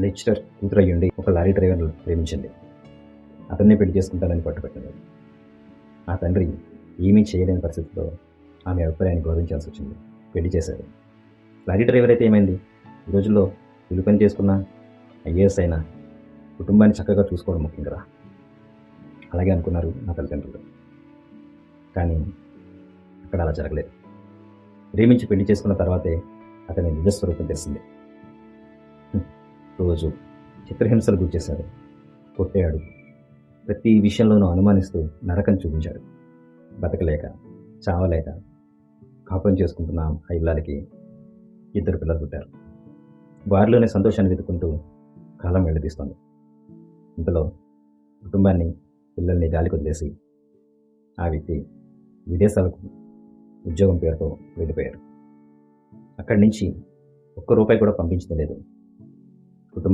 Lecturer కూతురయ్యుండి ఒక lorry డ్రైవర్ను ప్రేమించింది. అతన్నే పెళ్ళి చేసుకుంటానని పట్టుబట్టింది. ఆ తండ్రి ఏమీ చేయలేని పరిస్థితిలో ఆమె అభిప్రాయాన్ని గౌరవించాల్సి వచ్చింది. పెళ్ళి చేశారు లారీ డ్రైవర్ అయితే ఏమైంది? ఈ రోజుల్లో ఇల్లు పని చేసుకున్నా ఐఏఎస్ అయినా కుటుంబాన్ని చక్కగా చూసుకోవడం ముఖ్యం కదా అలాగే అనుకున్నారు నా తల్లిదండ్రులు. కానీ అక్కడ అలా జరగలేదు. ప్రేమించి పెళ్ళి చేసుకున్న తర్వాతే అతని నిజస్వరూపం తెలిసింది. రోజు చిత్రహింసలు గుర్చేశాడు. కొట్టాడు ప్రతి విషయంలోనూ అనుమానిస్తూ నరకం చూపించాడు. బతకలేక చావలేక కాపురం చేసుకుంటున్న ఆ ఇల్లాలకి ఇద్దరు పిల్లలు పుట్టారు. వారిలోనే సంతోషాన్ని వెతుకుంటూ కాలం వెళ్ళదీస్తోంది. ఇంతలో కుటుంబాన్ని పిల్లల్ని గాలికి వదిలేసి ఆ వ్యక్తి విదేశాలకు ఉద్యోగం పేరుతో వెళ్ళిపోయారు అక్కడి నుంచి ఒక్క రూపాయి కూడా పంపించడం లేదు.